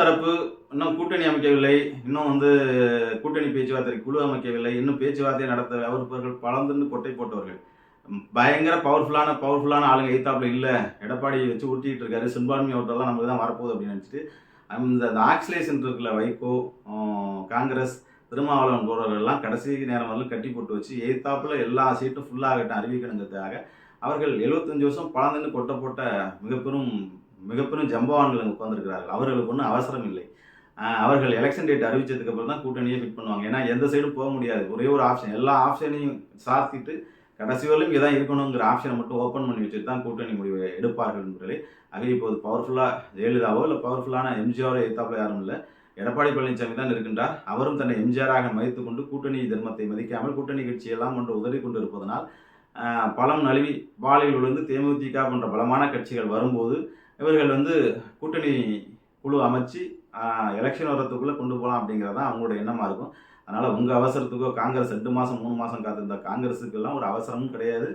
தரப்பு இன்னும் கூட்டணி அமைக்கவில்லை இன்னும் வந்து கூட்டணி பேச்சுவார்த்தை குழு அமைக்கவில்லை இன்னும் பேச்சுவார்த்தை நடத்த அவர்கள் பலந்துன்னு கொட்டை போட்டவர்கள். பயங்கர பவர்ஃபுல்லான பவர்ஃபுல்லான ஆளுங்க எய்த்தாப்பில் இல்லை. எடப்பாடி வச்சு ஊட்டிட்டு இருக்காரு. சிறுபான்மை ஓட்டெல்லாம் நமக்கு தான் வரப்போகுது அப்படின்னு நினச்சிட்டு அந்த அந்த ஆக்சிலேஷன் இருக்கிற வைகோ காங்கிரஸ் திருமாவளவன் போறவர்கள்லாம் கடைசி நேரம் வரலும் கட்டி போட்டு வச்சு எய்த்தாப்பில் எல்லா சீட்டும் ஃபுல்லாகட்டும் அறிவிக்கணுங்கிறதுக்காக அவர்கள் 75 வருஷம் பழந்துன்னு கொட்டை போட்ட மிகப்பெரும் மிகப்பெரும் ஜம்பவான்கள் அங்கே உட்காந்துருக்கிறார்கள் அவர்களுக்கு ஒன்றும் அவசரம் இல்லை. அவர்கள் எலெக்ஷன் டேட் அறிவிச்சதுக்கு அப்புறம் தான் கூட்டணியே ஃபிட் பண்ணுவாங்க. ஏன்னா எந்த சைடும் போக முடியாது. ஒரே ஒரு ஆப்ஷன் எல்லா ஆப்ஷனையும் சாத்திட்டு கடைசி வரலும் இதான் இருக்கணுங்கிற ஆப்ஷனை மட்டும் ஓப்பன் பண்ணி வச்சுட்டு தான் கூட்டணி முடிவை எடுப்பார்கள் என்பதை ஆக இப்போது பவர்ஃபுல்லாக ஜெயலலிதாவோ இல்லை பவர்ஃபுல்லான எம்ஜிஆரோ எத்தாப்புல யாரும் இல்லை. எடப்பாடி பழனிசாமி தான் இருக்கின்றார் அவரும் தன்னை எம்ஜிஆராக மதித்து கொண்டு கூட்டணி தர்மத்தை மதிக்காமல் கூட்டணி கட்சியெல்லாம் கொண்டு உதறி கொண்டு இருப்பதனால் பலம் நழுவி பாலியல் விழுந்து தேமுதிக போன்ற பலமான கட்சிகள் வரும்போது இவர்கள் வந்து கூட்டணி குழு அமைச்சு எலெக்ஷன் வரத்துக்குள்ளே கொண்டு போகலாம் அப்படிங்கிறது தான் அவங்களோட எண்ணமாக இருக்கும். அதனால் உங்கள் அவசரத்துக்கோ காங்கிரஸ் ரெண்டு மாதம் மூணு மாதம் காத்திருந்த காங்கிரஸுக்கெல்லாம் ஒரு அவசரமும் கிடையாது.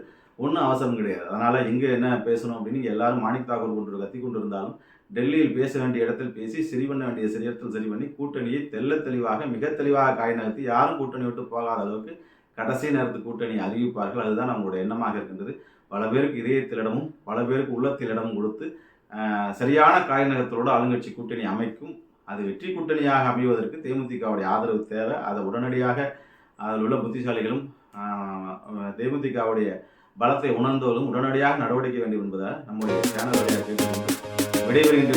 ஒன்றும் அவசரம் கிடையாது. அதனால் எங்கே என்ன பேசணும் அப்படின்னு எல்லாரும் மாணிக் தாக்கூர் கொண்டு கத்தி கொண்டு இருந்தாலும் டெல்லியில் பேச வேண்டிய இடத்தில் பேசி சரி பண்ண வேண்டிய சரி இடத்தில் சரி பண்ணி கூட்டணியை தெல்ல தெளிவாக மிக தெளிவாக காய் நகர்த்தி யாரும் கூட்டணி விட்டு போகாத அளவுக்கு கடைசி நேரத்து கூட்டணி அறிவிப்பார்கள். அதுதான் நம்மளோட எண்ணமாக இருக்கின்றது. பல பேருக்கு இதயத்திலிடமும் பல பேருக்கு உள்ளத்திலிடமும் கொடுத்து சரியான காய்நகரத்தோடு ஆளுங்கட்சி கூட்டணி அமைக்கும். அது வெற்றி கூட்டணியாக அமைவதற்கு தேமுதிகவுடைய ஆதரவு தேவை. அதை உடனடியாக அதில் உள்ள புத்திசாலிகளும் தேமுதிகவுடைய பலத்தை உணர்ந்தவர்களும் உடனடியாக நடவடிக்கை வேண்டும் என்பதால் நம்முடைய சேனல் வழியாக கேட்டுக்கொண்டு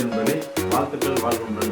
என்பதை வாழ்த்துக்கள் வாழ்கின்ற